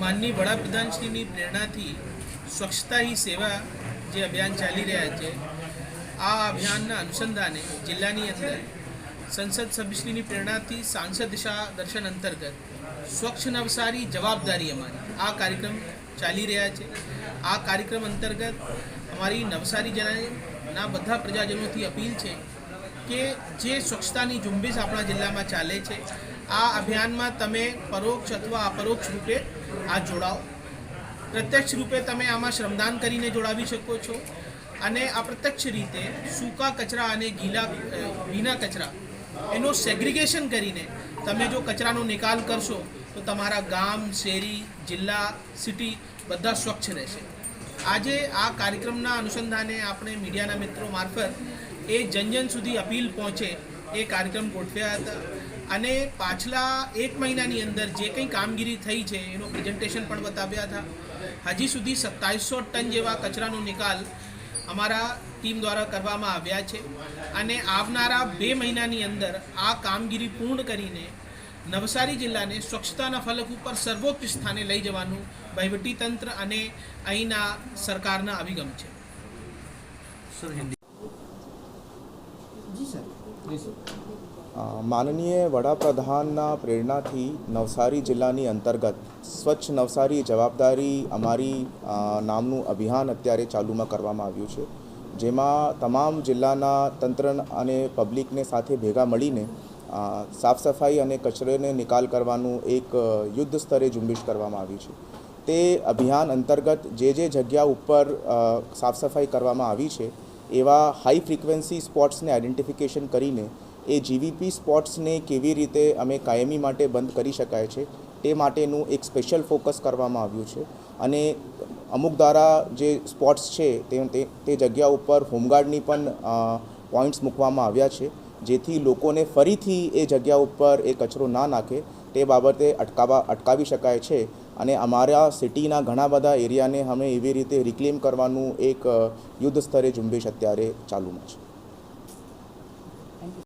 માનની વડાપ્રધાનશ્રીની પ્રેરણાથી સ્વચ્છતા હી સેવા જે અભિયાન ચાલી રહ્યા છે, આ અભિયાનના અનુસંધાને જિલ્લાની અંદર સંસદ સભ્યશ્રીની પ્રેરણાથી સાંસદ દિશા દર્શન અંતર્ગત સ્વચ્છ નવસારી જવાબદારી અમારી. આ કાર્યક્રમ ચાલી રહ્યા છે. આ કાર્યક્રમ અંતર્ગત અમારી નવસારી જિલ્લાના બધા પ્રજાજનોથી અપીલ છે કે જે સ્વચ્છતાની ઝુંબેશ આપણા જિલ્લામાં ચાલે છે આ અભિયાનમાં તમે પરોક્ષ અથવા અપરોક્ષ રૂપે આ જોડાઓ. પ્રત્યક્ષ રૂપે તમે આમાં શ્રમદાન કરીને જોડાવી શકો છો અને અપ્રત્યક્ષ રીતે સૂકા કચરા અને ગીલા ભીના કચરા એનું સેગ્રિગેશન કરીને તમે જો કચરાનો નિકાલ કરશો તો તમારા ગામ, શેરી, જિલ્લા સિટી બધા સ્વચ્છ રહેશે. આજે આ કાર્યક્રમના અનુસંધાને આપણે મીડિયાના મિત્રો મારફત એ જનજન સુધી અપીલ પહોંચે એ કાર્યક્રમ ગોઠવ્યા હતા. અને પાછલા એક મહિનાની અંદર જે કંઈ કામગીરી થઈ છે, એનું પ્રેઝન્ટેશન પણ બતાવ્યા હતા. હજી સુધી સત્તાવીસો ટન જેવા કચરાનો નિકાલ અમારા ટીમ દ્વારા કરવામાં આવ્યા છે. અને આવનારા બે મહિનાની અંદર આ કામગીરી પૂર્ણ કરીને નવસારી જિલ્લાને સ્વચ્છતાના ફલક ઉપર સર્વોચ્ચ સ્થાને લઈ જવાનું વહીવટીતંત્ર અને અહીંના સરકારના અભિગમ છે. માનનીય વડાપ્રધાનના પ્રેરણાથી નવસારી જિલ્લાની અંતર્ગત સ્વચ્છ નવસારી જવાબદારી અમારી નામનું અભિયાન અત્યારે ચાલુમાં કરવામાં આવ્યું છે. જેમાં તમામ જિલ્લાના તંત્ર અને પબ્લિકને સાથે ભેગા મળીને સાફ સફાઈ અને કચરોને નિકાલ કરવાનું એક યુદ્ધ સ્તરે ઝુંબેશ કરવામાં આવી છે. તે અભિયાન અંતર્ગત જે જે જગ્યા ઉપર સાફ સફાઈ કરવામાં આવી છે એવા હાઈ ફ્રિકવન્સી સ્પોટ્સને આઈડેન્ટિફિકેશન કરીને એ જીવીપી સ્પોટ્સને કેવી રીતે અમે કાયમી માટે બંધ કરી શકાય છે, તે માટેનું એક સ્પેશિયલ ફોકસ કરવામાં આવ્યું છે. અને અમુક દ્વારા જે સ્પોટ્સ છે, તે, તે- તે જગ્યા ઉપર હોમગાર્ડની પણ પોઈન્ટ્સ મૂકવામાં આવ્યા છે, જેથી લોકોને ફરીથી એ જગ્યા ઉપર એ કચરો ના નાખે, તે બાબતે અટકાવવા, અટકાવી શકાય છે. અને અમારા સિટીના ઘણા બધા એરિયાને અમે એવી રીતે રિક્લેમ કરવાનું એક યુદ્ધ સ્તરે ઝુંબેશ અત્યારે ચાલુમાં છે.